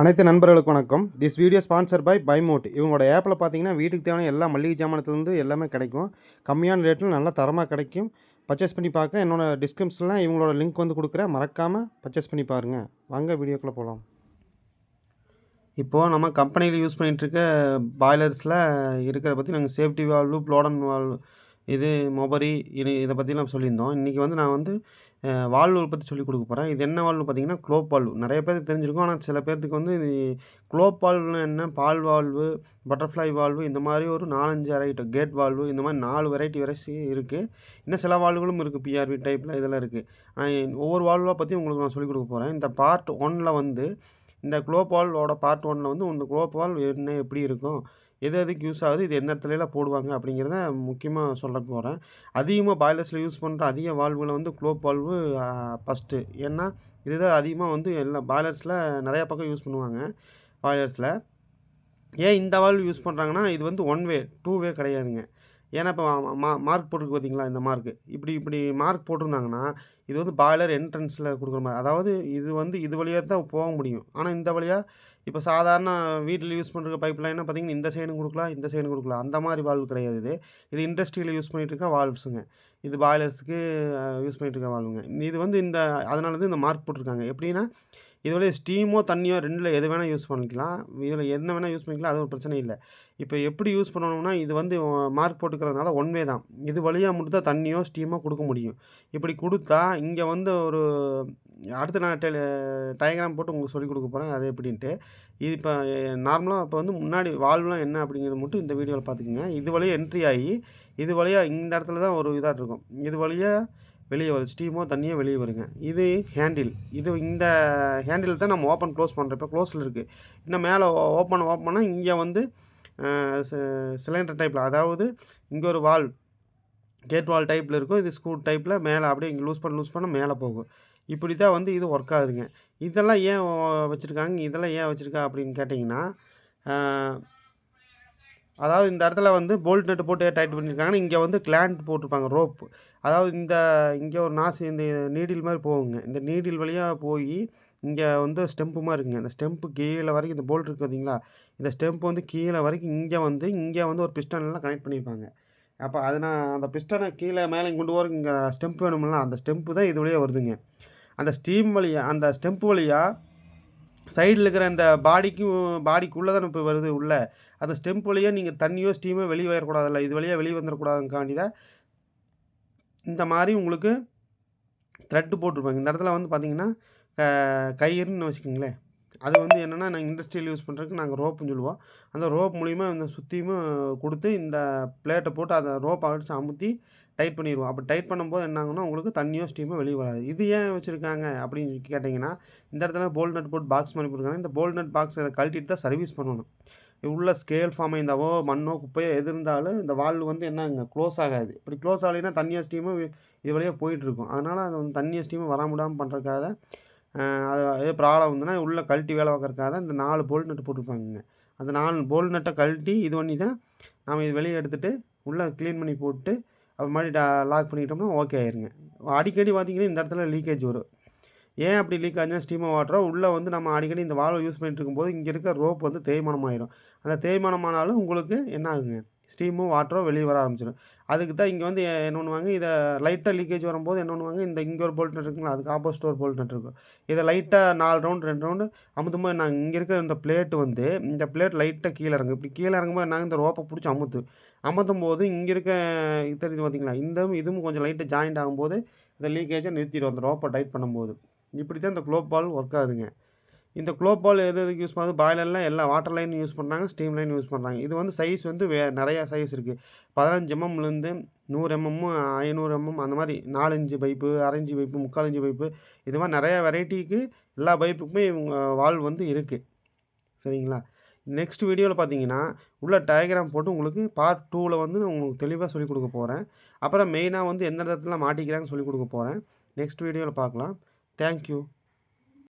அனைத்து நண்பர்களுக்கு வணக்கம். திஸ் வீடியோ ஸ்பான்சர் பை பைமோட் இவங்களோட ஆப்பில் பார்த்தீங்கன்னா வீட்டுக்கு தேவையான எல்லா மளிகை ஜாமானத்துலேருந்து எல்லாமே கிடைக்கும். கம்மியான ரேட்டில் நல்லா தரமாக கிடைக்கும். பர்ச்சேஸ் பண்ணி பார்க்க. என்னோடய டிஸ்கிரிப்ஷனில் இவங்களோட லிங்க் வந்து கொடுக்குறேன். மறக்காமல் பர்ச்சேஸ் பண்ணி பாருங்கள் வாங்க வீடியோக்குள்ளே போகலாம் இப்போது நம்ம கம்பெனியில் யூஸ் பண்ணிகிட்ருக்க பாய்லர்ஸில் இருக்கிறத பற்றி நாங்கள் சேஃப்டி வால்வு ப்ளோடன் வால்வ் இது மொபரி இது இதை பற்றிலாம் சொல்லியிருந்தோம். இன்றைக்கி வந்து நான் வந்து வால்வு பற்றி சொல்லிக் கொடுக்க போகிறேன் இது என்ன வால்வு பார்த்தீங்கன்னா க்ளோப் வால்வு. நிறைய பேருக்கு தெரிஞ்சிருக்கும். ஆனால் சில பேர்த்துக்கு வந்து இது க்ளோப் வால்வுனா என்ன? பால் வால்வு பட்டர்ஃப்ளை வால்வு இந்த மாதிரி ஒரு நாலஞ்சு வெரைட்டி கேட் வால்வு இந்த மாதிரி நாலு வெரைட்டி வெரைட்டி இருக்குது இன்னும் சில வால்வுகளும் இருக்குது பிஆர்வி டைப்பில் இதெல்லாம் இருக்குது ஆனால் ஒவ்வொரு வால்வாக பற்றி உங்களுக்கு நான் சொல்லிக் கொடுக்க போகிறேன் இந்த பார்ட் ஒனில் வந்து இந்த க்ளோப் வால்வோட பார்ட் ஒனில் வந்து இந்த க்ளோப் வால்வ் என்ன எப்படி இருக்கும்? எது எதுக்கு யூஸ் ஆகுது இது எந்த இடத்துலலாம் போடுவாங்க அப்படிங்கிறத முக்கியமாக சொல்ல போகிறேன் அதிகமாக பாய்லர்ஸில் யூஸ் பண்ணுற அதிக வால்வில் வந்து க்ளோப் வால்வு ஃபஸ்ட்டு ஏன்னா இதுதான் அதிகமாக வந்து எல்லா பாய்லர்ஸில் நிறையா பக்கம் யூஸ் பண்ணுவாங்க பாய்லர்ஸில் ஏன் இந்த வால்வு யூஸ் பண்ணுறாங்கன்னா இது வந்து ஒன் வே டூ வே கிடையாதுங்க. ஏன்னா இப்போ மா மார்க் போட்டிருக்கு பார்த்தீங்களா இந்த மார்க்கு இப்படி இப்படி மார்க் போட்டிருந்தாங்கன்னா இது வந்து பாய்லர் என்ட்ரன்ஸில் கொடுக்குற மாதிரி. அதாவது இது வந்து இது வழியாக தான் போக முடியும். ஆனால் இந்த வழியாக இப்போ சாதாரண வீட்டில் யூஸ் பண்ணுற பைப் லைனாக பார்த்தீங்கன்னா இந்த சைடும் கொடுக்கலாம் இந்த சைடும் கொடுக்கலாம். அந்த மாதிரி வால்வ் கிடையாது இது. இது இண்டஸ்ட்ரியில் யூஸ் பண்ணிகிட்டு இருக்க வால்வ்ஸுங்க இது பாய்லர்ஸுக்கு யூஸ் பண்ணிகிட்டு இருக்க வால்வுங்க இது வந்து இந்த அதனால தான் இந்த மார்க் போட்டிருக்காங்க. எப்படின்னா இதுவரை ஸ்டீமோ தண்ணியோ ரெண்டில் எது வேணால் யூஸ் பண்ணிக்கலாம். இதில் என்ன வேணால் யூஸ் பண்ணிக்கலாம் அது ஒரு பிரச்சனை இல்லை. இப்போ எப்படி யூஸ் பண்ணணும்னா இது வந்து மார்க் போட்டுக்கிறதுனால ஒன்வே தான். இது வழியாக மட்டும் தான் தண்ணியோ ஸ்டீமோ கொடுக்க முடியும். இப்படி கொடுத்தா இங்கே வந்து ஒரு அடுத்து நான் டெ டயக்ராம் போட்டு உங்களுக்கு சொல்லிக் கொடுக்க போகிறேன் அது எப்படின்ட்டு. இது இப்போ நார்மலாக இப்போ வந்து முன்னாடி வால்வ்லாம் என்ன அப்படிங்கிறது மட்டும் இந்த வீடியோவில் பார்த்துக்குங்க. இது வழியாக என்ட்ரி ஆகி இது வழியாக இந்த இடத்துல தான் ஒரு இதாக இருக்கும். இது வழியாக வெளியே வருது ஸ்டீமோ தண்ணியோ வெளியே வருங்க. இது ஹேண்டில் இது இந்த ஹேண்டில் தான் நம்ம ஓப்பன் க்ளோஸ் பண்ணுறப்ப க்ளோஸில் இருக்குது இன்னும் மேலே ஓப்பன் ஓப்பனாக இங்கே வந்து சிலிண்டர் டைப்பில் அதாவது இங்கே ஒரு வால் கேட் வால் டைப்பில் இருக்கும். இது ஸ்க்ரூ டைப்பில் மேலே அப்படியே இங்கே லூஸ் பண்ண லூஸ் பண்ண மேலே போகும். இப்படி தான் வந்து இது ஒர்க் ஆகுதுங்க. இதெல்லாம் ஏன் வச்சுருக்காங்க? இதெல்லாம் ஏன் வச்சுருக்கா அப்படின்னு கேட்டிங்கன்னா அதாவது இந்த இடத்துல வந்து போல்ட் நட்டு போட்டு டைட் பண்ணியிருக்காங்கன்னா இங்கே வந்து கிளாண்ட் போட்டிருப்பாங்க ரோப் அதாவது இந்த இங்கே ஒரு நாசி இந்த நீடில் மாதிரி போகுங்க. இந்த நீடில் வழியாக போய் இங்கே வந்து ஸ்டெம்ப்பு மாதிரி இருக்குங்க. இந்த ஸ்டெம்ப்பு கீழே வரைக்கும் இந்த போல்ட் இருக்குது பார்த்தீங்களா இந்த ஸ்டெம்ப் வந்து கீழே வரைக்கும் இங்கே வந்து இங்கே வந்து ஒரு பிஸ்டன்லாம் கனெக்ட் பண்ணியிருப்பாங்க அப்போ அது நான் அந்த பிஸ்டனை கீழே மேலே கொண்டு போகிற இங்கே ஸ்டெம்ப் வேணும்ல அந்த ஸ்டெம்ப்பு தான் இது வழியாக வருதுங்க. அந்த ஸ்டீம் வழியாக அந்த ஸ்டெம்ப் வழியாக சைடில் இருக்கிற அந்த பாடிக்கும் பாடிக்குள்ளே தான் இப்போ வருது உள்ளே. அந்த ஸ்டெம்ப் வழியாக நீங்கள் தண்ணியோ ஸ்டீமோ வெளியே வரக்கூடாதுல்ல. இது வழியாக வெளியே வந்துடக்கூடாதுக்காண்டி தான் இந்த மாதிரி உங்களுக்கு த்ரெட்டு போட்டிருப்பாங்க. இந்த இடத்துல வந்து பார்த்திங்கன்னா கயிறுன்னு வச்சுக்கோங்களேன். அது வந்து என்னென்னா நாங்கள் இண்டஸ்ட்ரியல் யூஸ் பண்ணுறதுக்கு நாங்கள் ரோப்புன்னு சொல்லுவோம். அந்த ரோப் மூலிமா இந்த சுற்றியுமே கொடுத்து இந்த பிளேட்டை போட்டு அதை ரோப்பை அடித்து அமுத்தி டைட் பண்ணிடுவோம் அப்போ டைட் பண்ணும்போது என்னாங்கன்னா உங்களுக்கு தண்ணியோ ஸ்டீமோ வெளியே வராது. இது ஏன் வச்சுருக்காங்க அப்படின்னு கேட்டிங்கன்னா இந்த இடத்துல போல்ட் நட் போட்டு பாக்ஸ் மாதிரி போட்டுருக்காங்க. இந்த போல்ட் நட் பாக்ஸ் அதை கழட்டிட்டு தான் சர்வீஸ் பண்ணணும். உள்ள ஸ்கேல் ஃபார்ம் ஆயிருந்தாவோ மண்ணோ குப்பையோ எது இருந்தாலும் இந்த வால் வந்து என்னங்க க்ளோஸ் ஆகாது. இப்படி க்ளோஸ் ஆகலைன்னா தண்ணியோ ஸ்டீமு இது வழியாக போயிட்டுருக்கும் அதனால் அது வந்து தண்ணியோ ஸ்டீமு வர முடியாமல் அது ஏதோ ப்ராப்ளம் வந்துன்னா உள்ளே கழட்டி வேலை பார்க்குறதுக்காக இந்த நாலு போல் நட்டு போட்டிருப்பாங்க அந்த நாலு போல் நட்டை கழட்டி இது பண்ணி தான் நாம் இது வெளியே எடுத்துகிட்டு உள்ளே க்ளீன் பண்ணி போட்டு அது மாதிரி லாக் பண்ணிக்கிட்டோம்னா ஓகே ஆயிருங்க. அடிக்கடி பார்த்திங்கன்னா இந்த இடத்துல லீக்கேஜ் வரும். ஏன் அப்படி லீக் ஆச்சுன்னா ஸ்டீமர் வாட்டரோ உள்ளே வந்து நம்ம அடிக்கடி இந்த வால்வை யூஸ் பண்ணிட்டு இருக்கும்போது இங்கே இருக்க ரோப் வந்து தேய்மானம் ஆயிரும் அந்த தேய்மானமானாலும் உங்களுக்கு என்ன ஆகுங்க? ஸ்டீமும் வாட்டரோ வெளியே வர ஆரம்பிச்சிடும் அதுக்கு தான் இங்கே வந்து என்ன பண்ணுவாங்க? இதை லைட்டாக லீக்கேஜ் வரும்போது என்ன பண்ணுவாங்க? இந்த இங்கே ஒரு போல்ட் நட் இருக்குங்களா? அதுக்கு ஆப்போசிட் ஒரு போல்ட் நட் இருக்கும். இதை லைட்டாக நாலு ரவுண்டு ரெண்டு ரவுண்டு அமுத்தும்போது நாங்கள் இங்கே இருக்கிற இந்த பிளேட் வந்து இந்த பிளேட் லைட்டாக கீழே இறங்கும். இப்படி கீழே இறங்கும்போது நாங்கள் இந்த ரோப்பை பிடிச்சி அமுத்து. அமுத்தும் போது இங்கே இருக்க இது தெரியுது பார்த்தீங்களா இந்த இதுவும் கொஞ்சம் லைட்டாக ஜாயிண்ட் ஆகும்போது இந்த லீக்கேஜை நிறுத்திடும். அந்த ரோப்பை டைட் பண்ணும்போது. இப்படி தான் இந்த குளோப் பால் ஒர்க் ஆகுதுங்க. இந்த குளோப் பால் எது எதுக்கு யூஸ் பண்ணுறது பாய்லர்லாம் எல்லா வாட்டர் லைன் யூஸ் பண்ணுறாங்க ஸ்டீம் லைன் யூஸ் பண்ணுறாங்க இது வந்து சைஸ் வந்து வே நிறையா சைஸ் இருக்குது பதினஞ்சு எம்எம்லேருந்து நூறு எம்எம் ஐநூறு எம்எம் அந்த மாதிரி நாலஞ்சு பைப்பு அரைஞ்சு பைப்பு முக்காலஞ்சு பைப்பு இது மாதிரி நிறையா வெரைட்டிக்கு எல்லா பைப்புக்குமே இவங்க வால் வந்து இருக்குது சரிங்களா? நெக்ஸ்ட் வீடியோவில் பார்த்தீங்கன்னா உள்ள டயக்ராம் போட்டு உங்களுக்கு பார்ட் டூவில் வந்து நான் உங்களுக்கு தெளிவாக சொல்லிக் கொடுக்க போகிறேன் அப்புறம் மெயினாக வந்து எந்த இடத்துல மாட்டிக்கிறாங்கன்னு சொல்லிக் கொடுக்க போகிறேன் நெக்ஸ்ட் வீடியோவில் பார்க்கலாம் ಥ್ಯಾಂಕ್ ಯು